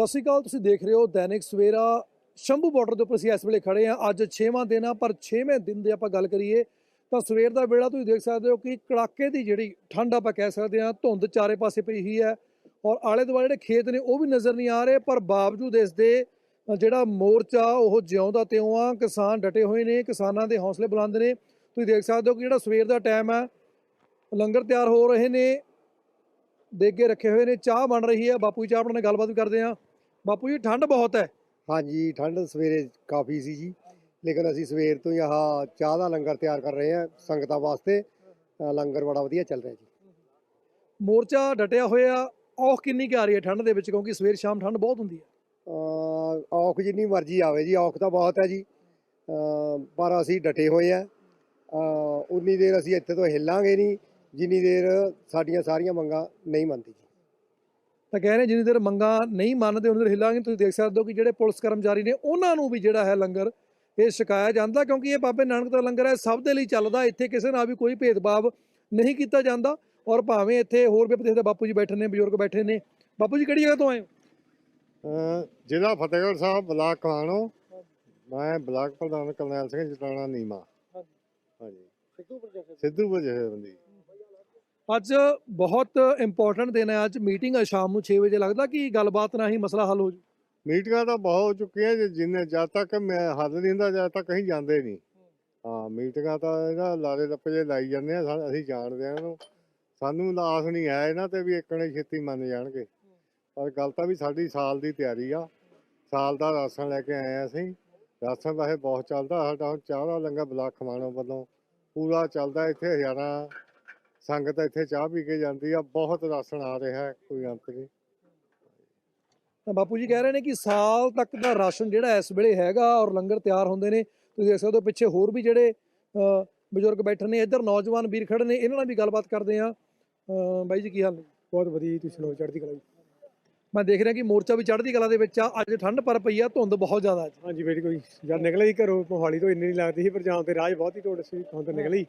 ਸਤਿ ਸ਼੍ਰੀ ਅਕਾਲ, ਤੁਸੀਂ ਦੇਖ ਰਹੇ ਹੋ ਦੈਨਿਕ ਸਵੇਰਾ। ਸ਼ੰਭੂ ਬਾਰਡਰ ਦੇ ਉੱਪਰ ਅਸੀਂ ਇਸ ਵੇਲੇ ਖੜੇ ਹਾਂ। ਅੱਜ 6ਵਾਂ ਦਿਨ ਆ, ਪਰ 6ਵੇਂ ਦਿਨ ਦੇ ਆਪਾਂ ਗੱਲ ਕਰੀਏ, ਤਾਂ ਸਵੇਰ ਦਾ ਵੇਲਾ ਤੁਸੀਂ ਦੇਖ ਸਕਦੇ ਹੋ ਕਿ ਕੜਾਕੇ ਦੀ ਜਿਹੜੀ ਠੰਡ ਆਪਾਂ ਕਹਿ ਸਕਦੇ ਹਾਂ, ਧੁੰਦ ਚਾਰੇ ਪਾਸੇ ਪਈ ਹੀ ਹੈ ਔਰ ਆਲੇ ਦੁਆਲੇ ਜਿਹੜੇ ਖੇਤ ਨੇ ਉਹ ਵੀ ਨਜ਼ਰ ਨਹੀਂ ਆ ਰਹੇ, ਪਰ ਬਾਵਜੂਦ ਇਸ ਦੇ ਜਿਹੜਾ ਮੋਰਚਾ, ਉਹ ਜਿਉਂਦਾ ਤਿਉਂ ਆ, ਕਿਸਾਨ ਡਟੇ ਹੋਏ ਨੇ, ਕਿਸਾਨਾਂ ਦੇ ਹੌਸਲੇ ਬੁਲੰਦ ਨੇ। ਤੁਸੀਂ ਦੇਖ ਸਕਦੇ ਹੋ ਕਿ ਜਿਹੜਾ ਸਵੇਰ ਦਾ ਟਾਈਮ ਹੈ ਲੰਗਰ ਤਿਆਰ ਹੋ ਰਹੇ ਨੇ, ਦੇਗੇ ਰੱਖੇ ਹੋਏ ਨੇ, ਚਾਹ ਬਣ ਰਹੀ ਹੈ। ਬਾਪੂ ਜੀ, ਚਾਹ ਬਣਾਉਣ ਨਾਲ ਗੱਲਬਾਤ ਵੀ ਕਰਦੇ ਆ ਬਾਪੂ ਜੀ ਠੰਡ ਬਹੁਤ ਹੈ। ਹਾਂਜੀ ਠੰਡ ਸਵੇਰੇ ਕਾਫੀ ਸੀ ਜੀ। ਲੇਕਿਨ ਅਸੀਂ ਸਵੇਰ ਤੋਂ ਹੀ ਆਹ ਚਾਹ ਦਾ ਲੰਗਰ ਤਿਆਰ ਕਰ ਰਹੇ ਹਾਂ ਸੰਗਤਾਂ ਵਾਸਤੇ। ਅ, ਲੰਗਰ ਬੜਾ ਵਧੀਆ ਚੱਲ ਰਿਹਾ ਜੀ। ਮੋਰਚਾ ਡਟਿਆ ਹੋਇਆ ਔਖ ਕਿੰਨੀ ਕੁ ਆ ਰਹੀ ਹੈ ਠੰਡ ਦੇ ਵਿੱਚ? ਕਿਉਂਕਿ ਸਵੇਰ ਸ਼ਾਮ ਠੰਡ ਬਹੁਤ ਹੁੰਦੀ ਹੈ। ਅ, ਔਖ ਜਿੰਨੀ ਮਰਜ਼ੀ ਆਵੇ ਜੀ ਔਖ ਤਾਂ ਬਹੁਤ ਹੈ ਜੀ। ਅ, ਪਰ ਅਸੀਂ ਡਟੇ ਹੋਏ ਆ ਉਨੀ ਦੇਰ ਅਸੀਂ ਇੱਥੇ ਤੋਂ ਹਿੱਲਾਂਗੇ ਨਹੀਂ ਜਿੰਨੀ ਦੇਰ ਸਾਡੀਆਂ ਸਾਰੀਆਂ ਮੰਗਾਂ ਨਹੀਂ ਮੰਨਦੀ ਜੀ। ਤਾਂ ਕਹਿ ਰਹੇ ਜਿੰਨੀ ਦੇਰ ਮੰਗਾਂ ਨਹੀਂ ਮੰਨਦੇ ਉਹਨਾਂ ਦੇਰ ਹਿੱਲਾਂਗੇ। ਤੁਸੀਂ ਦੇਖ ਸਕਦੇ ਹੋ ਕਿ ਜਿਹੜੇ ਪੁਲਿਸ ਕਰਮਚਾਰੀ ਨੇ ਉਹਨਾਂ ਨੂੰ ਵੀ ਜਿਹੜਾ ਹੈ ਲੰਗਰ ਇਹ ਛਕਾਇਆ ਜਾਂਦਾ ਕਿਉਂਕਿ ਇਹ ਬਾਬੇ ਨਾਨਕ ਦਾ ਲੰਗਰ ਹੈ ਸਭ ਦੇ ਲਈ ਚੱਲਦਾ। ਇੱਥੇ ਕਿਸੇ ਨਾਲ ਵੀ ਕੋਈ ਭੇਦਭਾਵ ਨਹੀਂ ਕੀਤਾ ਜਾਂਦਾ ਔਰ ਭਾਵੇਂ ਇੱਥੇ ਹੋਰ ਵੀ ਬਥੇਰੇ ਬਾਪੂ ਜੀ ਬੈਠੇ ਨੇ ਬਜ਼ੁਰਗ ਬੈਠੇ ਨੇ। ਬਾਪੂ ਜੀ ਕਿਹੜੀ ਜਗ੍ਹਾ ਤੋਂ ਆਏ ਹੋ? ਜ਼ਿਲ੍ਹਾ ਫਤਿਹਗੜ੍ਹ ਸਾਹਿਬ ਬਲਾਕ ਕਾਣੋ ਮੈਂ ਬਲਾਕ ਪ੍ਰਧਾਨ ਕਰਨੈਲ ਸਿੰਘ ਜਟਾਣਾ ਨੀਮਾ। ਹਾਂਜੀ। ਸਿੱਧੂਪੁਰ ਜਥੇਬੰਦੀ ਅੱਜ ਬਹੁਤ ਇੰਪੋਰਟੈਂਟ ਦਿਨ ਹੈ। ਅੱਜ ਮੀਟਿੰਗ ਹੈ ਸ਼ਾਮ ਨੂੰ 6 ਵਜੇ। ਲੱਗਦਾ ਕਿ ਗੱਲਬਾਤ ਨਾਲ ਹੀ ਮਸਲਾ ਹੱਲ ਹੋ ਜੂ ਮੀਟਿੰਗਾਂ ਤਾਂ ਬਹੁਤ ਹੋ ਚੁੱਕੀਆਂ ਜੇ। ਜਿੰਨੇ ਜਦ ਤੱਕ ਮੈਂ ਹੱਲ ਨਹੀਂ ਹੁੰਦਾ, ਜਦ ਤੱਕ ਕਹੀਂ ਜਾਂਦੇ ਨਹੀਂ। ਹਾਂ ਮੀਟਿੰਗਾਂ ਤਾਂ ਇਹਦਾ ਲਾਰੇ ਲੱਪੇ ਜੇ ਲਾਈ ਜਾਂਦੇ ਆ। ਸਾ- ਅਸੀਂ ਜਾਣਦੇ ਆ ਇਹਨੂੰ। ਸਾਨੂੰ ਲਾਸ ਨਹੀਂ ਹੈ ਇਹਨਾਂ ਤੇ ਵੀ ਇੱਕਣੇ ਛੇਤੀ ਮੰਨ ਜਾਣਗੇ। ਪਰ ਗੱਲ ਤਾਂ ਵੀ ਸਾਡੀ ਸਾਲ ਦੀ ਤਿਆਰੀ ਆ। ਸਾਲ ਦਾ ਰਾਸ਼ਨ ਲੈ ਕੇ ਆਏ ਆ ਅਸੀਂ। ਰਾਸ਼ਨ ਵੈਸੇ ਬਹੁਤ ਚੱਲਦਾ ਸਾਡਾ। ਹੁਣ ਚਾਹ ਦਾ ਲੰਗਰ ਬਲਾਕ ਖਮਾਣੋ ਵੱਲੋਂ ਪੂਰਾ ਚੱਲਦਾ। ਇੱਥੇ ਹਜ਼ਾਰਾਂ ਸੰਗਤ ਇੱਥੇ ਚਾਹ ਪੀ ਕੇ ਜਾਂਦੀ ਆ ਬਹੁਤ ਰਾਸ਼ਨ ਆ ਰਿਹਾ ਹੈ ਕੋਈ ਅੰਤ ਨਹੀਂ। ਤਾਂ ਬਾਪੂ ਜੀ ਕਹਿ ਰਹੇ ਨੇ ਕਿ ਸਾਲ ਤੱਕ ਦਾ ਰਾਸ਼ਨ ਜਿਹੜਾ ਇਸ ਵੇਲੇ ਹੈਗਾ ਔਰ ਲੰਗਰ ਤਿਆਰ ਹੁੰਦੇ ਨੇ ਤੁਸੀਂ ਦੇਖ ਸਕਦੇ ਹੋ ਪਿੱਛੇ ਹੋਰ ਵੀ ਜਿਹੜੇ ਅ, ਬਜ਼ੁਰਗ ਬੈਠੇ ਨੇ ਇੱਧਰ ਨੌਜਵਾਨ ਵੀਰ ਖੜੇ ਨੇ ਇਹਨਾਂ ਨਾਲ ਵੀ ਗੱਲਬਾਤ ਕਰਦੇ ਆ ਬਾਈ ਜੀ ਕੀ ਹਾਲ ਨੇ? ਬਹੁਤ ਵਧੀਆ ਜੀ ਤੁਸੀਂ ਸੁਣਾਓ ਚੜ੍ਹਦੀ ਕਲਾ ਜੀ? ਮੈਂ ਦੇਖ ਰਿਹਾ ਕਿ ਮੋਰਚਾ ਵੀ ਚੜ੍ਹਦੀ ਕਲਾ ਦੇ ਵਿੱਚ ਆ ਅੱਜ ਠੰਡ ਪਰ ਪਈ ਆ ਧੁੰਦ ਬਹੁਤ ਜ਼ਿਆਦਾ ਅੱਜ। ਹਾਂਜੀ ਬੇਟੀ ਕੋਈ ਜਦ ਨਿਕਲੇ ਹੀ ਘਰੋਂ ਮੋਹਾਲੀ ਤੋਂ ਇੰਨੀ ਨਹੀਂ ਲੱਗਦੀ ਸੀ ਪਰ ਜਾਂ ਤੇ ਰਾਜ ਬਹੁਤ ਹੀ ਢੋੜ ਸੀ ਹੁਣ ਤਾਂ ਨਿਕਲੇ। ਹੀ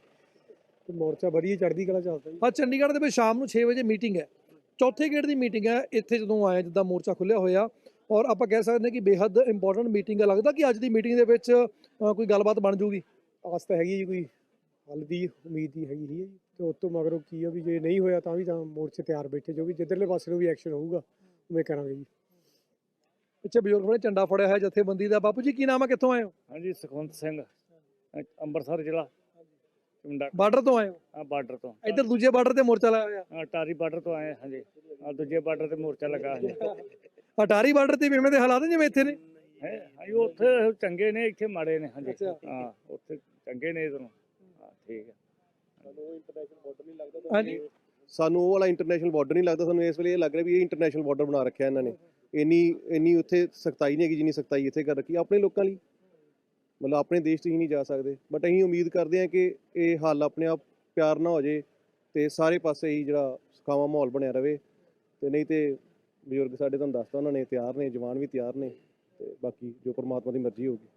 ਤੇ ਮੋਰਚਾ ਵਧੀਆ ਚੜ੍ਹਦੀ ਕਲਾ ਚੱਲਦਾ ਜੀ। ਆ ਚੰਡੀਗੜ੍ਹ ਦੇ ਵਿੱਚ ਸ਼ਾਮ ਨੂੰ 6 ਵਜੇ ਮੀਟਿੰਗ ਹੈ। ਚੌਥੇ ਗੇੜ ਦੀ ਮੀਟਿੰਗ ਹੈ ਇੱਥੇ ਜਦੋਂ ਆਇਆ ਜਿੱਦਾਂ ਮੋਰਚਾ ਖੁੱਲਿਆ ਹੋਇਆ। ਔਰ ਆਪਾਂ ਕਹਿ ਸਕਦੇ ਹਾਂ ਕਿ ਬੇਹੱਦ ਇੰਪੋਰਟੈਂਟ ਮੀਟਿੰਗ ਹੈ। ਲੱਗਦਾ ਕਿ ਅੱਜ ਦੀ ਮੀਟਿੰਗ ਦੇ ਵਿੱਚ ਕੋਈ ਗੱਲਬਾਤ ਬਣ ਜੂਗੀ। ਆਸ ਤਾਂ ਹੈਗੀ ਜੀ ਕੋਈ ਹੱਲ ਦੀ ਉਮੀਦ ਹੀ ਹੈਗੀ ਹੀ ਹੈ ਜੀ। ਤੇ ਉਸ ਤੋਂ ਮਗਰੋਂ ਕੀ ਆ ਵੀ ਜੇ ਨਹੀਂ ਹੋਇਆ ਤਾਂ ਵੀ ਤਾਂ ਮੋਰਚੇ ਤਿਆਰ ਬੈਠੇ ਜੋ ਵੀ ਜਿੱਧਰਲੇ ਪਾਸੇ ਨੂੰ ਵੀ ਐਕਸ਼ਨ ਹੋਊਗਾ ਉਵੇਂ ਕਰਾਂਗੇ ਜੀ। ਪਿੱਛੇ ਬਜ਼ੁਰਗ ਨੇ ਝੰਡਾ ਫੜਿਆ ਹੋਇਆ ਜਥੇਬੰਦੀ ਦਾ। ਬਾਪੂ ਜੀ ਕੀ ਨਾਮ ਹੈ? ਕਿੱਥੋਂ ਆਏ ਹੋ? ਹਾਂਜੀ ਸੁਖਵੰਤ ਸਿੰਘ ਅੰਮ੍ਰਿਤਸਰ ਜ਼ਿਲ੍ਹਾ। ਬਾਰਡਰ ਤੋਂ ਆਏ ਹੋ? ਆ ਬਾਰਡਰ ਤੋਂ। ਇੱਧਰ ਦੂਜੇ ਬਾਰਡਰ ਤੇ ਮੋਰਚਾ ਲਾਇਆ ਹੋਇਆ। ਆਹ ਟਾਰੀ ਬਾਰਡਰ ਤੋਂ ਆਏ ਹਾਂ ਹਾਂਜੀ। ਆ ਦੂਜੇ ਬਾਰਡਰ ਤੇ ਮੋਰਚਾ ਲੱਗਾ ਹੈ ਅਟਾਰੀ ਬਾਰਡਰ ਤੇ ਵੀ ਇਵੇਂ ਦੇ ਹਾਲਾਤ ਨੇ ਜਿਵੇਂ ਇੱਥੇ ਨੇ? ਹੈ ਹਾਂਜੀ ਉੱਥੇ ਚੰਗੇ ਨੇ ਇੱਥੇ ਮਾੜੇ ਨੇ ਹਾਂਜੀ। ਅੱਛਾ। ਹਾਂ ਉੱਥੇ ਚੰਗੇ ਨੇ ਇਧਰੋਂ। ਹਾਂ ਠੀਕ ਹੈ ਹਾਂਜੀ। ਸਾਨੂੰ ਉਹ ਵਾਲਾ ਇੰਟਰਨੈਸ਼ਨਲ ਬਾਰਡਰ ਨਹੀਂ ਲੱਗਦਾ ਸਾਨੂੰ ਇਸ ਵੇਲੇ ਇਹ ਲੱਗ ਰਿਹਾ ਵੀ ਇਹ ਇੰਟਰਨੈਸ਼ਨਲ ਬਾਰਡਰ ਬਣਾ ਰੱਖਿਆ ਇਹਨਾਂ ਨੇ। ਇੰਨੀ ਇੰਨੀ ਉੱਥੇ ਸਖਤਾਈ ਨਹੀਂ ਹੈਗੀ ਜਿੰਨੀ ਸਖਤਾਈ ਇੱਥੇ ਕਰ ਰੱਖੀ ਆਪਣੇ ਲੋਕਾਂ ਲਈ। ਮਤਲਬ ਆਪਣੇ ਦੇਸ਼ 'ਚ ਹੀ ਨਹੀਂ ਜਾ ਸਕਦੇ। ਬਟ ਅਸੀਂ ਉਮੀਦ ਕਰਦੇ ਹਾਂ ਕਿ ਇਹ ਹੱਲ ਆਪਣੇ ਆਪ ਪਿਆਰ ਨਾਲ ਹੋ ਜੇ ਤੇ ਸਾਰੇ ਪਾਸੇ ਹੀ ਜਿਹੜਾ ਸੁਖਾਵਾਂ ਮਾਹੌਲ ਬਣਿਆ ਰਵੇ। ਤੇ ਨਹੀਂ ਤੇ ਬਜ਼ੁਰਗ ਸਾਡੇ ਤੁਹਾਨੂੰ ਦੱਸਤਾ ਉਹਨਾਂ ਨੇ ਤਿਆਰ ਨੇ ਜਵਾਨ ਵੀ ਤਿਆਰ ਨੇ ਤੇ ਬਾਕੀ ਜੋ ਪਰਮਾਤਮਾ ਦੀ ਮਰਜ਼ੀ ਹੋਊਗੀ।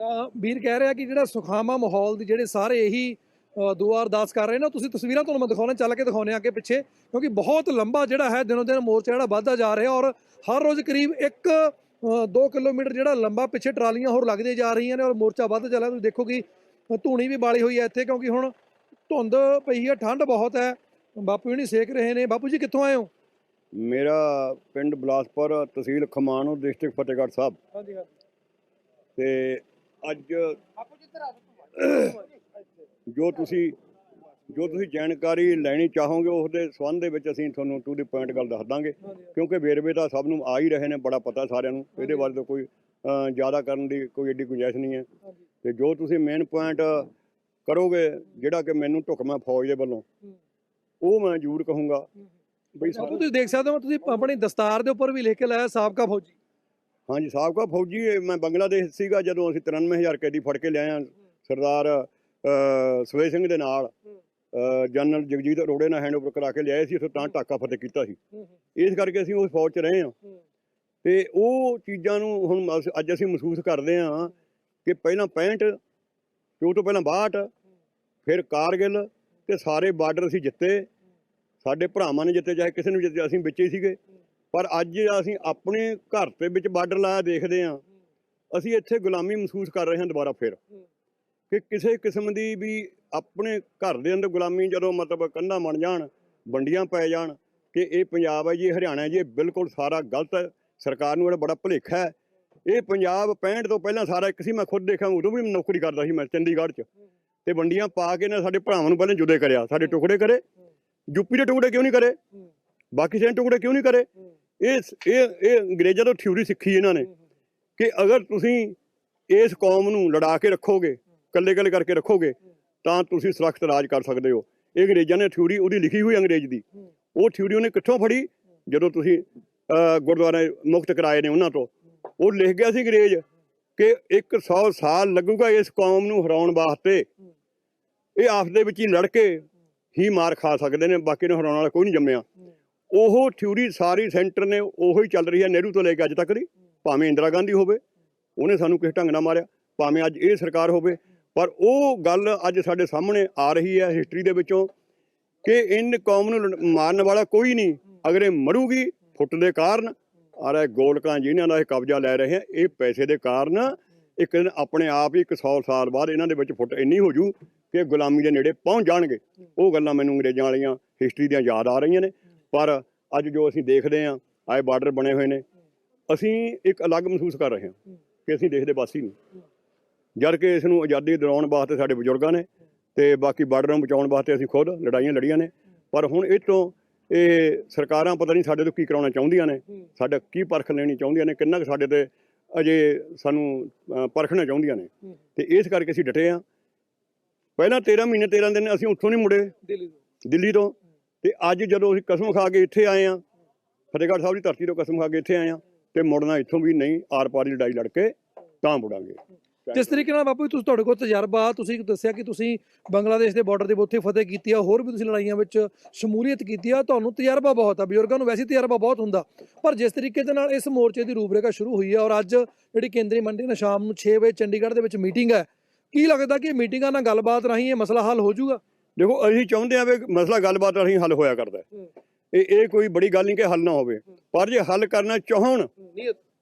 ਤਾਂ ਵੀਰ ਕਹਿ ਰਿਹਾ ਕਿ ਜਿਹੜਾ ਸੁਖਾਵਾਂ ਮਾਹੌਲ ਦੀ ਜਿਹੜੇ ਸਾਰੇ ਇਹੀ ਅ, ਅਰਦਾਸ ਕਰ ਰਹੇ ਨੇ ਤੁਸੀਂ ਤਸਵੀਰਾਂ ਤੁਹਾਨੂੰ ਮੈਂ ਦਿਖਾਉਣਾ ਚੱਲ ਕੇ ਦਿਖਾਉਣੇ ਅੱਗੇ ਪਿੱਛੇ। ਕਿਉਂਕਿ ਬਹੁਤ ਲੰਬਾ ਜਿਹੜਾ ਹੈ ਦਿਨੋਂ ਦਿਨ ਮੋਰਚਾ ਜਿਹੜਾ ਵੱਧਦਾ ਜਾ ਰਿਹਾ ਔਰ ਹਰ ਰੋਜ਼ ਕਰੀਬ 1 2 ਕਿਲੋਮੀਟਰ ਜਿਹੜਾ ਲੰਬਾ ਪਿੱਛੇ ਟਰਾਲੀਆਂ ਹੋਰ ਲੱਗਦੀਆਂ ਜਾ ਰਹੀਆਂ ਨੇ ਔਰ ਮੋਰਚਾ ਵੱਧ ਚੱਲਿਆ। ਤੁਸੀਂ ਦੇਖੋ ਕਿ ਧੂਣੀ ਵੀ ਬਾਲੀ ਹੋਈ ਹੈ ਇੱਥੇ ਕਿਉਂਕਿ ਹੁਣ ਧੁੰਦ ਪਈ ਹੈ ਠੰਡ ਬਹੁਤ ਹੈ। ਬਾਪੂ ਜੀ ਨਹੀਂ ਸੇਕ ਰਹੇ ਨੇ। ਬਾਪੂ ਜੀ ਕਿੱਥੋਂ ਆਏ ਹੋ? ਮੇਰਾ ਪਿੰਡ ਬਲਾਸਪੁਰ ਤਹਿਸੀਲ ਖਮਾਣੋ ਡਿਸਟ੍ਰਿਕਟ ਫਤਿਹਗੜ੍ਹ ਸਾਹਿਬ। ਹਾਂਜੀ ਤੇ ਅੱਜ ਜੋ ਤੁਸੀਂ ਜੋ ਤੁਸੀਂ ਜਾਣਕਾਰੀ ਲੈਣੀ ਚਾਹੋਗੇ ਉਸ ਦੇ ਸੰਬੰਧ ਦੇ ਵਿੱਚ ਅਸੀਂ ਤੁਹਾਨੂੰ ਟੂ ਦੀ ਪੁਆਇੰਟ ਗੱਲ ਦੱਸ ਦਾਂਗੇ। ਕਿਉਂਕਿ ਵੇਰਵੇ ਤਾਂ ਸਭ ਨੂੰ ਆ ਹੀ ਰਹੇ ਨੇ ਬੜਾ ਪਤਾ ਸਾਰਿਆਂ ਨੂੰ। ਇਹਦੇ ਬਾਰੇ ਤਾਂ ਕੋਈ ਜ਼ਿਆਦਾ ਕਰਨ ਦੀ ਕੋਈ ਏਡੀ ਗੁੰਜਾਇਸ਼ ਨਹੀਂ ਹੈ। ਤੇ ਜੋ ਤੁਸੀਂ ਮੇਨ ਪੁਆਇੰਟ ਕਰੋਗੇ ਜਿਹੜਾ ਕਿ ਮੈਨੂੰ ਢੁਕਮਾ ਫੌਜ ਦੇ ਵੱਲੋਂ ਉਹ ਮੈਂ ਜ਼ਰੂਰ ਕਹੂੰਗਾ। ਬਈ ਸਾਨੂੰ ਤੁਸੀਂ ਦੇਖ ਸਕਦੇ ਹੋ ਤੁਸੀਂ ਆਪਣੀ ਦਸਤਾਰ ਦੇ ਉੱਪਰ ਵੀ ਲਿਖ ਕੇ ਲਾਇਆ ਸਾਬਕਾ ਫੌਜੀ। ਹਾਂਜੀ ਸਾਬਕਾ ਫੌਜੀ ਮੈਂ ਬੰਗਲਾਦੇਸ਼ ਸੀਗਾ ਜਦੋਂ ਅਸੀਂ 93000 ਕੈਦੀ ਫੜ ਕੇ ਲਿਆਏ ਹਾਂ। ਸਰਦਾਰ ਸਵੇ ਸਿੰਘ ਦੇ ਨਾਲ। ਜਨਰਲ ਜਗਜੀਤ ਅਰੋੜੇ ਨਾਲ ਹੈਂਡਓਵਰ ਕਰਾ ਕੇ ਲਿਆਏ ਸੀ ਉੱਥੇ ਤਾਂ ਢਾਕਾ ਫਤਿਹ ਕੀਤਾ ਸੀ। ਇਸ ਕਰਕੇ ਅਸੀਂ ਉਸ ਫੌਜ 'ਚ ਰਹੇ ਹਾਂ। ਤੇ ਉਹ ਚੀਜ਼ਾਂ ਨੂੰ ਹੁਣ ਅੱਜ ਅਸੀਂ ਮਹਿਸੂਸ ਕਰਦੇ ਹਾਂ ਕਿ ਪਹਿਲਾਂ 65 ਤੇ ਉਹ ਤੋਂ ਪਹਿਲਾਂ 62 ਫਿਰ ਕਾਰਗਿਲ ਤੇ ਸਾਰੇ ਬਾਰਡਰ ਅਸੀਂ ਜਿੱਤੇ। ਸਾਡੇ ਭਰਾਵਾਂ ਨੇ ਜਿੱਤੇ ਚਾਹੇ ਕਿਸੇ ਨੂੰ ਜਿੱਤੇ ਅਸੀਂ ਵਿੱਚ ਹੀ ਸੀਗੇ। ਪਰ ਅੱਜ ਅਸੀਂ ਆਪਣੇ ਘਰ ਦੇ ਵਿੱਚ ਬਾਰਡਰ ਲਾਇਆ ਦੇਖਦੇ ਹਾਂ। ਅਸੀਂ ਇੱਥੇ ਗੁਲਾਮੀ ਮਹਿਸੂਸ ਕਰ ਰਹੇ ਹਾਂ ਦੁਬਾਰਾ ਫਿਰ। ਕਿ ਕਿਸੇ ਕਿਸਮ ਦੀ ਵੀ ਆਪਣੇ ਘਰ ਦੇ ਅੰਦਰ ਗੁਲਾਮੀ ਜਦੋਂ ਮਤਲਬ ਕੰਧਾਂ ਬਣ ਜਾਣ, ਵੰਡੀਆਂ ਪੈ ਜਾਣ, ਕਿ ਇਹ ਪੰਜਾਬ ਹੈ ਜੀ ਹਰਿਆਣਾ ਜੀ, ਇਹ ਬਿਲਕੁਲ ਸਾਰਾ ਗਲਤ ਹੈ, ਸਰਕਾਰ ਨੂੰ ਇਹਦਾ ਬੜਾ ਭੁਲੇਖਾ ਹੈ। ਇਹ ਪੰਜਾਬ 65 ਤੋਂ ਪਹਿਲਾਂ ਸਾਰਾ ਇੱਕ ਸੀ, ਮੈਂ ਖੁਦ ਦੇਖਿਆ, ਉਦੋਂ ਵੀ ਨੌਕਰੀ ਕਰਦਾ ਸੀ ਮੈਂ ਚੰਡੀਗੜ੍ਹ 'ਚ। ਤੇ ਵੰਡੀਆਂ ਪਾ ਕੇ ਨੇ ਸਾਡੇ ਭਰਾਵਾਂ ਨੂੰ ਪਹਿਲਾਂ ਜੁਦੇ ਕਰਿਆ, ਸਾਡੇ ਟੁਕੜੇ ਕਰੇ। ਯੂਪੀ ਦੇ ਟੁਕੜੇ ਕਿਉਂ ਨਹੀਂ ਕਰੇ? ਬਾਕੀ ਸਾਰੇ ਟੁਕੜੇ ਕਿਉਂ ਨਹੀਂ ਕਰੇ? ਇਹ ਇਹ ਇਹ ਅੰਗਰੇਜ਼ਾਂ ਤੋਂ ਥਿਊਰੀ ਸਿੱਖੀ ਇਹਨਾਂ ਨੇ, ਕਿ ਅਗਰ ਤੁਸੀਂ ਇਸ ਕੌਮ ਨੂੰ ਲੜਾ ਕੇ ਰੱਖੋਗੇ ਕੱਲੇ ਕੱਲੇ ਕਰਕੇ ਰੱਖੋਗੇ ਤਾਂ ਤੁਸੀਂ ਸੁਰੱਖਿਅਤ ਰਾਜ ਕਰ ਸਕਦੇ ਹੋ। ਇਹ ਅੰਗਰੇਜ਼ਾਂ ਨੇ ਥਿਊਰੀ ਉਹਦੀ ਲਿਖੀ ਹੋਈ ਅੰਗਰੇਜ਼ ਦੀ। ਉਹ ਥਿਊਰੀ ਉਹਨੇ ਕਿੱਥੋਂ ਫੜੀ? ਜਦੋਂ ਤੁਸੀਂ ਅਹ, ਗੁਰਦੁਆਰੇ ਮੁਕਤ ਕਰਾਏ ਨੇ ਉਹਨਾਂ ਤੋਂ। ਉਹ ਲਿਖ ਗਿਆ ਸੀ ਅੰਗਰੇਜ਼ ਕਿ 100 ਸਾਲ ਲੱਗੂਗਾ ਇਸ ਕੌਮ ਨੂੰ ਹਰਾਉਣ ਵਾਸਤੇ। ਇਹ ਆਪਸ ਦੇ ਵਿੱਚ ਹੀ ਲੜ ਕੇ ਹੀ ਮਾਰ ਖਾ ਸਕਦੇ ਨੇ ਬਾਕੀ ਨੂੰ ਹਰਾਉਣ ਵਾਲਾ ਕੋਈ ਨਹੀਂ ਜੰਮਿਆ। ਉਹ ਥਿਊਰੀ ਸਾਰੀ ਸੈਂਟਰ ਨੇ ਉਹੀ ਚੱਲ ਰਹੀ ਹੈ ਨਹਿਰੂ ਤੋਂ ਲੈ ਕੇ ਅੱਜ ਤੱਕ ਦੀ। ਭਾਵੇਂ ਇੰਦਰਾ ਗਾਂਧੀ ਹੋਵੇ ਉਹਨੇ ਸਾਨੂੰ ਕਿਸੇ ਢੰਗ ਨਾਲ ਮਾਰਿਆ। ਭਾਵੇਂ ਅੱਜ ਇਹ ਸਰਕਾਰ ਹੋਵੇ ਪਰ ਉਹ ਗੱਲ ਅੱਜ ਸਾਡੇ ਸਾਹਮਣੇ ਆ ਰਹੀ ਹੈ ਹਿਸਟਰੀ ਦੇ ਵਿੱਚੋਂ ਕਿ ਇਨ ਕੌਮ ਨੂੰ ਮਾਰਨ ਵਾਲਾ ਕੋਈ ਨਹੀਂ। ਅਗਰ ਇਹ ਮਰੂਗੀ ਫੁੱਟ ਦੇ ਕਾਰਨ ਔਰ ਇਹ ਗੋਲਕਾਂ ਜਿਹਨਾਂ ਦਾ ਇਹ ਕਬਜ਼ਾ ਲੈ ਰਹੇ ਆ ਇਹ ਪੈਸੇ ਦੇ ਕਾਰਨ ਇੱਕ ਦਿਨ ਆਪਣੇ ਆਪ ਹੀ ਇੱਕ 100 ਸਾਲ ਬਾਅਦ ਇਹਨਾਂ ਦੇ ਵਿੱਚ ਫੁੱਟ ਇੰਨੀ ਹੋ ਜੂ ਕਿ ਗੁਲਾਮੀ ਦੇ ਨੇੜੇ ਪਹੁੰਚ ਜਾਣਗੇ। ਉਹ ਗੱਲਾਂ ਮੈਨੂੰ ਅੰਗਰੇਜ਼ਾਂ ਵਾਲੀਆਂ ਹਿਸਟਰੀ ਦੀਆਂ ਯਾਦ ਆ ਰਹੀਆਂ ਨੇ। ਪਰ ਅੱਜ ਜੋ ਅਸੀਂ ਦੇਖਦੇ ਹਾਂ ਆਏ ਬਾਰਡਰ ਬਣੇ ਹੋਏ ਨੇ, ਅਸੀਂ ਇੱਕ ਅਲੱਗ ਮਹਿਸੂਸ ਕਰ ਰਹੇ ਹਾਂ ਕਿ ਅਸੀਂ ਦੇਖਦੇ ਵਾਸੀ ਨਹੀਂ। ਜਦ ਕਿ ਇਸ ਨੂੰ ਆਜ਼ਾਦੀ ਦਿਲਾਉਣ ਵਾਸਤੇ ਸਾਡੇ ਬਜ਼ੁਰਗਾਂ ਨੇ ਤੇ ਬਾਕੀ ਬਾਰਡਰ ਨੂੰ ਬਚਾਉਣ ਵਾਸਤੇ ਅਸੀਂ ਖੁਦ ਲੜਾਈਆਂ ਲੜੀਆਂ ਨੇ। ਪਰ ਹੁਣ ਇਹ ਤੋਂ ਇਹ ਸਰਕਾਰਾਂ ਪਤਾ ਨਹੀਂ ਸਾਡੇ ਤੋਂ ਕੀ ਕਰਾਉਣਾ ਚਾਹੁੰਦੀਆਂ ਨੇ ਸਾਡਾ ਕੀ ਪਰਖ ਲੈਣੀ ਚਾਹੁੰਦੀਆਂ ਨੇ ਕਿੰਨਾ ਕੁ ਸਾਡੇ ਤੇ ਅਜੇ ਸਾਨੂੰ ਪਰਖਣਾ ਚਾਹੁੰਦੀਆਂ ਨੇ। ਤੇ ਇਸ ਕਰਕੇ ਅਸੀਂ ਡਟੇ ਆ ਪਹਿਲਾਂ 13 ਮਹੀਨੇ 13 ਦਿਨ ਅਸੀਂ ਉੱਥੋਂ ਨਹੀਂ ਮੁੜੇ ਦਿੱਲੀ ਤੋਂ। ਦਿੱਲੀ ਤੋਂ। ਤੇ ਅੱਜ ਜਦੋਂ ਅਸੀਂ ਕਸਮ ਖਾ ਕੇ ਇੱਥੇ ਆਏ ਆ ਫਤਿਹਗੜ੍ਹ ਸਾਹਿਬ ਦੀ ਧਰਤੀ ਤੋਂ ਕਸਮ ਖਾ ਕੇ ਇੱਥੇ ਆਏ ਆ ਤੇ ਮੁੜਨਾ ਇੱਥੋਂ ਵੀ ਨਹੀਂ ਆਰ ਪਾਰ ਦੀ ਲੜਾਈ ਲੜ ਕੇ ਤਾਂ ਮੁੜਾਂਗੇ। ਜਿਸ ਤਰੀਕੇ ਨਾਲ ਬਾਪੂ ਜੀ ਤੁਸੀਂ ਤੁਹਾਡੇ ਕੋਲ ਤਜਰਬਾ ਤੁਸੀਂ ਦੱਸਿਆ ਕਿ ਤੁਸੀਂ ਬੰਗਲਾਦੇਸ਼ ਦੇ ਬਾਰਡਰ ਦੇ ਉੱਥੇ ਫਤਿਹ ਕੀਤੀ ਆ ਹੋਰ ਵੀ ਤੁਸੀਂ ਲੜਾਈਆਂ ਵਿੱਚ ਸ਼ਮੂਲੀਅਤ ਕੀਤੀ ਆ ਤੁਹਾਨੂੰ ਤਜਰਬਾ ਬਹੁਤ ਆ ਬਜ਼ੁਰਗਾਂ ਨੂੰ ਵੈਸੇ ਤਜਰਬਾ ਬਹੁਤ ਹੁੰਦਾ ਪਰ ਜਿਸ ਤਰੀਕੇ ਦੇ ਨਾਲ ਇਸ ਮੋਰਚੇ ਦੀ ਰੂਪਰੇਖਾ ਸ਼ੁਰੂ ਹੋਈ ਹੈ ਔਰ ਅੱਜ ਜਿਹੜੀ ਕੇਂਦਰੀ ਮੰਡੀ ਨਾਲ ਸ਼ਾਮ ਨੂੰ 6 ਵਜੇ ਚੰਡੀਗੜ੍ਹ ਦੇ ਵਿੱਚ ਮੀਟਿੰਗ ਹੈ ਕੀ ਲੱਗਦਾ ਕਿ ਇਹ ਮੀਟਿੰਗਾਂ ਨਾਲ ਗੱਲਬਾਤ ਰਾਹੀਂ ਇਹ ਮਸਲਾ ਹੱਲ ਹੋ ਜਾਊਗਾ? ਦੇਖੋ ਅਸੀਂ ਚਾਹੁੰਦੇ ਆ ਵੀ ਮਸਲਾ ਗੱਲਬਾਤ ਰਾਹੀਂ ਹੱਲ ਹੋਇਆ ਕਰਦਾ। ਇਹ ਇਹ ਕੋਈ ਬੜੀ ਗੱਲ ਨਹੀਂ ਕਿ ਹੱਲ ਨਾ ਹੋਵੇ ਪਰ ਜੇ ਹੱਲ ਕਰਨਾ ਚਾਹਣ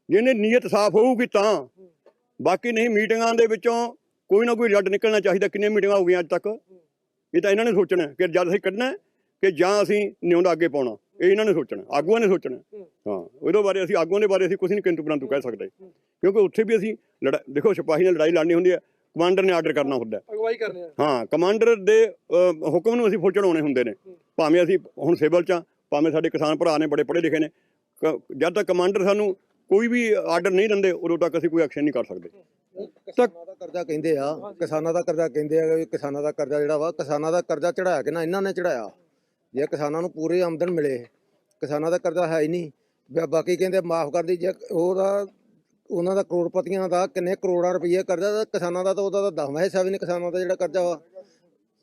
ਜਿਹਨੇ ਨੀਅਤ ਸਾਫ਼ ਹੋਊਗੀ ਤਾਂ। ਬਾਕੀ ਨਹੀਂ ਮੀਟਿੰਗਾਂ ਦੇ ਵਿੱਚੋਂ ਕੋਈ ਨਾ ਕੋਈ ਰੱਡ ਨਿਕਲਣਾ ਚਾਹੀਦਾ ਕਿੰਨੀਆਂ ਮੀਟਿੰਗਾਂ ਹੋ ਗਈਆਂ ਅੱਜ ਤੱਕ? ਇਹ ਤਾਂ ਇਹਨਾਂ ਨੇ ਸੋਚਣਾ ਕਿ ਜਦ ਅਸੀਂ ਕੱਢਣਾ ਹੈ ਕਿ ਜਾਂ ਅਸੀਂ ਨਿਉਂਦਾ ਅੱਗੇ ਪਾਉਣਾ ਇਹ ਇਹਨਾਂ ਨੇ ਸੋਚਣਾ ਆਗੂਆਂ ਨੇ ਸੋਚਣਾ ਹਾਂ। ਉਹਦੇ ਬਾਰੇ ਅਸੀਂ ਆਗੂਆਂ ਦੇ ਬਾਰੇ ਅਸੀਂ ਕੁਝ ਨਹੀਂ ਕਿੰਤੂ ਪਰੰਤੂ ਕਹਿ ਸਕਦੇ। ਕਿਉਂਕਿ ਉੱਥੇ ਵੀ ਅਸੀਂ ਲੜਾ ਦੇਖੋ ਸਿਪਾਹੀ ਨਾਲ ਲੜਾਈ ਲੜਨੀ ਹੁੰਦੀ ਹੈ ਕਮਾਂਡਰ ਨੇ ਆਰਡਰ ਕਰਨਾ ਹੁੰਦਾ ਹੈ। ਅਗਵਾਈ ਕਰਨੇ ਹਾਂ। ਕਮਾਂਡਰ ਦੇ ਹੁਕਮ ਨੂੰ ਅਸੀਂ ਫੁੱਲ ਚੜਾਉਣੇ ਹੁੰਦੇ ਨੇ। ਭਾਵੇਂ ਅਸੀਂ ਹੁਣ ਸਿਵਲ ਚ ਭਾਵੇਂ ਸਾਡੇ ਕਿਸਾਨ ਭਰਾ ਨੇ ਬੜੇ ਪੜ੍ਹੇ ਲਿਖੇ ਨੇ ਜਦ ਤੱਕ ਕਮਾਂਡਰ ਸਾਨੂੰ ਕੋਈ ਵੀ ਆਰਡਰ ਨਹੀਂ ਦਿੰਦੇ, ਉਦੋਂ ਤੱਕ ਅਸੀਂ ਕੋਈ ਐਕਸ਼ਨ ਨਹੀਂ ਕਰ ਸਕਦੇ। ਕਿਸਾਨਾਂ ਦਾ ਕਰਜ਼ਾ ਕਹਿੰਦੇ ਆ, ਕਿਸਾਨਾਂ ਦਾ ਕਰਜ਼ਾ ਕਹਿੰਦੇ ਆ, ਵੀ ਕਿਸਾਨਾਂ ਦਾ ਕਰਜ਼ਾ ਜਿਹੜਾ ਵਾ, ਕਿਸਾਨਾਂ ਦਾ ਕਰਜ਼ਾ ਚੜਾਇਆ ਕਿ ਨਾ, ਇਹਨਾਂ ਨੇ ਚੜਾਇਆ ਜੇ ਕਿਸਾਨਾਂ ਨੂੰ ਪੂਰੀ ਆਮਦਨ ਮਿਲੇ, ਕਿਸਾਨਾਂ ਦਾ ਕਰਜ਼ਾ ਹੈ ਹੀ ਨਹੀਂ। ਬਾਕੀ ਕਹਿੰਦੇ ਮਾਫ ਕਰ ਦੀ, ਜੇ ਉਹਦਾ, ਉਹਨਾਂ ਦਾ ਕਰੋੜਪਤੀਆਂ ਦਾ ਕਿੰਨੇ ਕਰੋੜਾਂ ਰੁਪਏ ਕਰਜ਼ਾ, ਤਾਂ ਕਿਸਾਨਾਂ ਦਾ ਤਾਂ ਉਹਦਾ ਤਾਂ ਦਸਵਾਂ ਹਿੱਸਾ ਵੀ ਨਹੀਂ ਕਿਸਾਨਾਂ ਦਾ ਜਿਹੜਾ ਕਰਜ਼ਾ ਵਾ।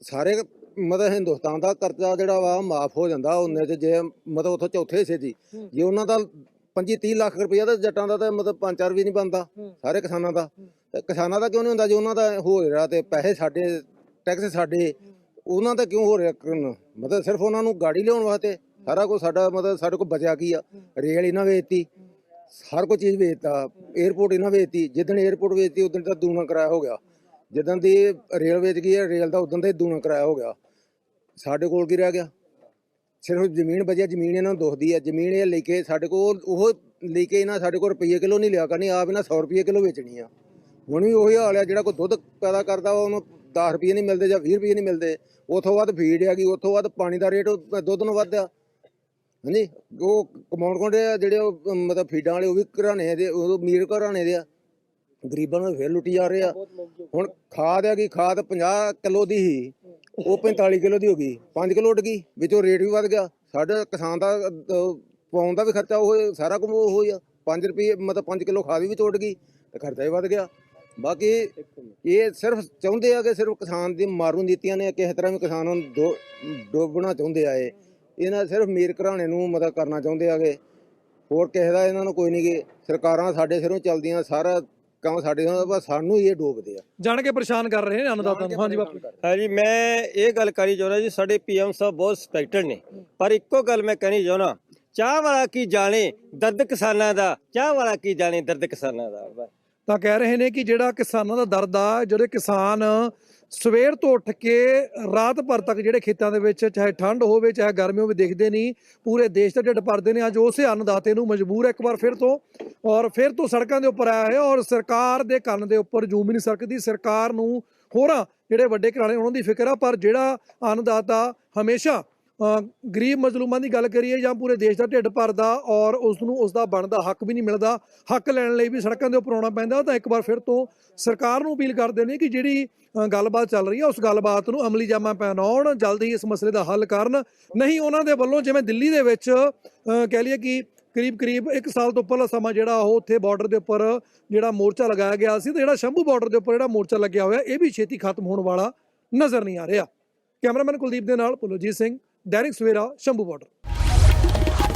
ਸਾਰੇ ਮਤਲਬ ਹਿੰਦੁਸਤਾਨ ਦਾ ਕਰਜ਼ਾ ਜਿਹੜਾ ਵਾ ਮਾਫ ਹੋ ਜਾਂਦਾ, ਉਹਨੇ ਚ ਜੇ ਮਤਲਬ ਉਥੋਂ ਚੌਥੇ ਹਿੱਸੇ ਦੀ, ਜੇ ਉਹਨਾਂ ਦਾ 25 30 ਲੱਖ ਰੁਪਇਆ ਤਾਂ ਜੱਟਾਂ ਦਾ ਤਾਂ ਮਤਲਬ ਪੰਜ ਚਾਰ ਵੀ ਨਹੀਂ ਬਣਦਾ ਸਾਰੇ ਕਿਸਾਨਾਂ ਦਾ। ਕਿਸਾਨਾਂ ਦਾ ਕਿਉਂ ਨਹੀਂ ਹੁੰਦਾ ਜੇ ਉਹਨਾਂ ਦਾ ਹੋ ਰਿਹਾ ਤੇ ਪੈਸੇ ਸਾਡੇ ਟੈਕਸ ਸਾਡੇ ਉਹਨਾਂ ਦਾ ਕਿਉਂ ਹੋ ਰਿਹਾ ਮਤਲਬ ਸਿਰਫ ਉਹਨਾਂ ਨੂੰ ਗਾੜੀ ਲਿਆਉਣ ਵਾਸਤੇ ਸਾਰਾ ਕੁਝ ਸਾਡਾ ਮਤਲਬ ਸਾਡੇ ਕੋਲ ਬਚਿਆ ਕੀ ਆ? ਰੇਲ ਇਹਨਾਂ ਵੇਚਤੀ ਹਰ ਕੋਈ ਚੀਜ਼ ਵੇਚਤਾ 에어ਪੋਰਟ ਇਹਨਾਂ ਵੇਚਤੀ ਜਿੱਦਣ 에어ਪੋਰਟ ਵੇਚਤੀ ਉਦੋਂ ਦਾ ਦੂਣਾ ਕਿਰਾਇਆ ਹੋ ਗਿਆ। ਜਿੱਦਣ ਦੀ ਰੇਲ ਵੇਚ ਗਈ ਹੈ ਰੇਲ ਦਾ ਉਦੋਂ ਦਾ ਦੂਣਾ ਕਿਰਾਇਆ ਹੋ ਗਿਆ। ਸਾਡੇ ਕੋਲ ਕੀ ਰਹਿ ਗਿਆ? ਸਿਰਫ ਜ਼ਮੀਨ ਬਚਿਆ, ਜ਼ਮੀਨ ਇਹਨਾਂ ਨੂੰ ਦੁਖਦੀ ਹੈ। ਜ਼ਮੀਨ ਇਹ ਲੈ ਕੇ ਸਾਡੇ ਕੋਲ, ਉਹ ਲੈ ਕੇ ਇਹਨਾਂ ਸਾਡੇ ਕੋਲ ਰੁਪਈਏ ਕਿਲੋ ਨਹੀਂ ਲਿਆ ਕਰਨੀ, ਆਪ ਇਹਨਾਂ 100 ਰੁਪਏ ਕਿਲੋ ਵੇਚਣੀ ਆ। ਹੁਣ ਵੀ ਉਹੀ ਹਾਲ ਆ ਜਿਹੜਾ ਕੋਈ ਦੁੱਧ ਪੈਦਾ ਕਰਦਾ ਉਹਨੂੰ 10 ਰੁਪਏ ਨਹੀਂ ਮਿਲਦੇ ਜਾਂ 20 ਰੁਪਏ ਨਹੀਂ ਮਿਲਦੇ। ਉਥੋਂ ਬਾਅਦ ਫੀਡ ਹੈਗੀ, ਉਥੋਂ ਬਾਅਦ ਪਾਣੀ ਦਾ ਰੇਟ ਦੁੱਧ ਨੂੰ ਵੱਧਿਆ ਹਾਂਜੀ? ਉਹ ਕਮਾਉਣ ਕੋਂਡੇ ਆ ਜਿਹੜੇ ਉਹ, ਮਤਲਬ ਫੀਡਾਂ ਵਾਲੇ, ਉਹ ਵੀ ਘਰਾਣੇ ਦੇ, ਉਹ ਅਮੀਰ ਘਰਾਣੇ ਦੇ ਆ। ਗਰੀਬਾਂ ਨੂੰ ਫੇਰ ਲੁੱਟੀ ਜਾ ਰਹੇ ਆ। ਹੁਣ ਖਾਦ ਹੈਗੀ ਖਾਦ 50 ਕਿਲੋ ਦੀ ਹੀ ਉਹ 45 ਕਿਲੋ ਦੀ ਹੋ ਗਈ 5 ਕਿਲੋ ਉੱਡ ਗਈ ਵਿੱਚੋਂ ਰੇਟ ਵੀ ਵੱਧ ਗਿਆ। ਸਾਡੇ ਕਿਸਾਨ ਦਾ ਪਾਉਣ ਦਾ ਵੀ ਖਰਚਾ ਉਹ ਸਾਰਾ ਕੁਝ ਉਹ ਹੀ ਆ। 5 ਰੁਪਏ ਮਤਲਬ 5 ਕਿਲੋ ਖਾਦ ਵੀ ਵਿੱਚ ਉੱਡ ਗਈ ਤੇ ਖਰਚਾ ਵੀ ਵੱਧ ਗਿਆ। ਬਾਕੀ ਇਹ ਸਿਰਫ ਚਾਹੁੰਦੇ ਆ ਕਿ ਸਿਰਫ ਕਿਸਾਨ ਦੀ ਮਾਰੂ ਨੀਤੀਆਂ ਨੇ ਕਿਸੇ ਤਰ੍ਹਾਂ ਵੀ ਕਿਸਾਨਾਂ ਨੂੰ ਡੋਬਣਾ ਚਾਹੁੰਦੇ ਆ ਇਹ। ਇਹਨਾਂ ਸਿਰਫ ਮੀਰ ਘਰਾਣੇ ਨੂੰ ਮਦਦ ਕਰਨਾ ਚਾਹੁੰਦੇ ਆਗੇ ਹੋਰ ਕਿਸੇ ਦਾ ਇਹਨਾਂ ਨੂੰ ਕੋਈ ਨਹੀਂ ਗੇ। ਸਰਕਾਰਾਂ ਸਾਡੇ ਸਿਰੋਂ ਚੱਲਦੀਆਂ ਸਾਰਾ ਕੰਮ ਸਾਡੇ ਨਾਲ ਬਸ ਸਾਨੂੰ ਹੀ ਇਹ ਡੋਬਦੇ ਆ। ਜਾਣ ਕੇ ਪਰੇਸ਼ਾਨ ਕਰ ਰਹੇ ਨੇ ਅੰਨਦਾਤਾ ਨੂੰ। ਹਾਂਜੀ ਬਾਪੂ। ਹਾਂਜੀ ਮੈਂ ਇਹ ਗੱਲ ਕਰੀ ਚਾਹੁੰਦਾ ਜੀ ਸਾਡੇ ਪੀਐਮ ਸਾਹਿਬ ਬਹੁਤ ਸਪੈਕਟਡ ਨੇ। ਪਰ ਇੱਕੋ ਗੱਲ ਮੈਂ ਕਹਿਣੀ ਚਾਹੁੰਦਾ ਚਾਹ ਵਾਲਾ ਕੀ ਜਾਣੇ ਦਰਦ ਕਿਸਾਨਾਂ ਦਾ ਚਾਹ ਵਾਲਾ ਕੀ ਜਾਣੇ ਦਰਦ ਕਿਸਾਨਾਂ ਦਾ? ਬਸ। ਤਾਂ ਕਹਿ ਰਹੇ ਨੇ ਕਿ ਜਿਹੜਾ ਕਿਸਾਨਾਂ ਦਾ ਦਰਦ ਆ, ਜਿਹੜੇ ਕਿਸਾਨ ਸਵੇਰ ਤੋਂ ਉੱਠ ਕੇ ਰਾਤ ਭਰ ਤੱਕ ਜਿਹੜੇ ਖੇਤਾਂ ਦੇ ਵਿੱਚ ਚਾਹੇ ਠੰਡ ਹੋਵੇ, ਚਾਹੇ ਗਰਮੀ ਹੋਵੇ, ਦੇਖਦੇ ਨਹੀਂ, ਪੂਰੇ ਦੇਸ਼ ਦਾ ਢਿੱਡ ਭਰਦੇ ਨੇ। ਅੱਜ ਉਸੇ ਅੰਨਦਾਤੇ ਨੂੰ ਮਜਬੂਰ ਹੈ ਇੱਕ ਵਾਰ ਫਿਰ ਤੋਂ ਔਰ ਫਿਰ ਤੋਂ ਸੜਕਾਂ ਦੇ ਉੱਪਰ ਆਇਆ ਹੈ ਔਰ ਸਰਕਾਰ ਦੇ ਕੰਨ ਦੇ ਉੱਪਰ ਜੂਮ ਨਹੀਂ ਸਰਕਦੀ। ਸਰਕਾਰ ਨੂੰ ਹੋਰਾਂ ਜਿਹੜੇ ਵੱਡੇ ਘਰਾਣੇ, ਉਹਨਾਂ ਦੀ ਫਿਕਰ ਆ, ਪਰ ਜਿਹੜਾ ਅੰਨਦਾਤਾ ਹਮੇਸ਼ਾ ਗਰੀਬ ਮਜ਼ਲੂਮਾਂ ਦੀ ਗੱਲ ਕਰੀਏ ਜਾਂ ਪੂਰੇ ਦੇਸ਼ ਦਾ ਢਿੱਡ ਭਰਦਾ ਔਰ ਉਸ ਨੂੰ ਉਸ ਦਾ ਬਣਦਾ ਹੱਕ ਵੀ ਨਹੀਂ ਮਿਲਦਾ, ਹੱਕ ਲੈਣ ਲਈ ਵੀ ਸੜਕਾਂ ਦੇ ਉੱਪਰ ਆਉਣਾ ਪੈਂਦਾ, ਤਾਂ ਇੱਕ ਵਾਰ ਫਿਰ ਤੋਂ ਸਰਕਾਰ ਨੂੰ ਅਪੀਲ ਕਰਦੇ ਨੇ ਕਿ ਜਿਹੜੀ ਗੱਲਬਾਤ ਚੱਲ ਰਹੀ ਹੈ, ਉਸ ਗੱਲਬਾਤ ਨੂੰ ਅਮਲੀ ਜਾਮਾ ਪਹਿਨਾਉਣ, ਜਲਦੀ ਇਸ ਮਸਲੇ ਦਾ ਹੱਲ ਕਰਨ। ਨਹੀਂ, ਉਹਨਾਂ ਦੇ ਵੱਲੋਂ ਜਿਵੇਂ ਦਿੱਲੀ ਦੇ ਵਿੱਚ ਕਹਿ ਲਈਏ ਕਿ ਕਰੀਬ ਕਰੀਬ 1 ਸਾਲ ਤੋਂ ਪਹਿਲਾਂ ਸਮਾਂ ਜਿਹੜਾ ਉਹ ਉੱਥੇ ਬਾਰਡਰ ਦੇ ਉੱਪਰ ਜਿਹੜਾ ਮੋਰਚਾ ਲਗਾਇਆ ਗਿਆ ਸੀ, ਤੇ ਜਿਹੜਾ ਸ਼ੰਭੂ ਬਾਰਡਰ ਦੇ ਉੱਪਰ ਜਿਹੜਾ ਮੋਰਚਾ ਲੱਗਿਆ ਹੋਇਆ, ਇਹ ਵੀ ਛੇਤੀ ਖਤਮ ਹੋਣ ਵਾਲਾ ਨਜ਼ਰ ਨਹੀਂ ਆ ਰਿਹਾ। ਕੈਮਰਾਮੈਨ ਕੁਲਦੀਪ ਦੇ ਨਾਲ ਪੁਲਜੀਤ ਸਿੰਘ। ਦੈਨਿਕ ਸਵੇਰਾ ਸ਼ੰਭੂ ਬਾਰਡਰ